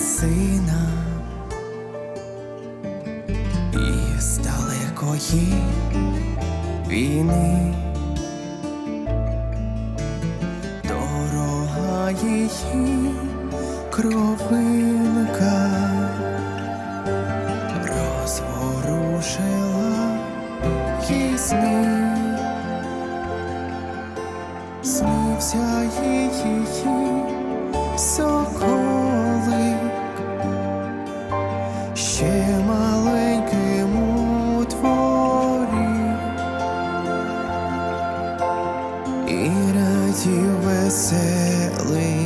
сина і з далекої війни дорога її кровинка розворушила її сни. Снився її сокол. Ще маленьким у творі, і радів веселий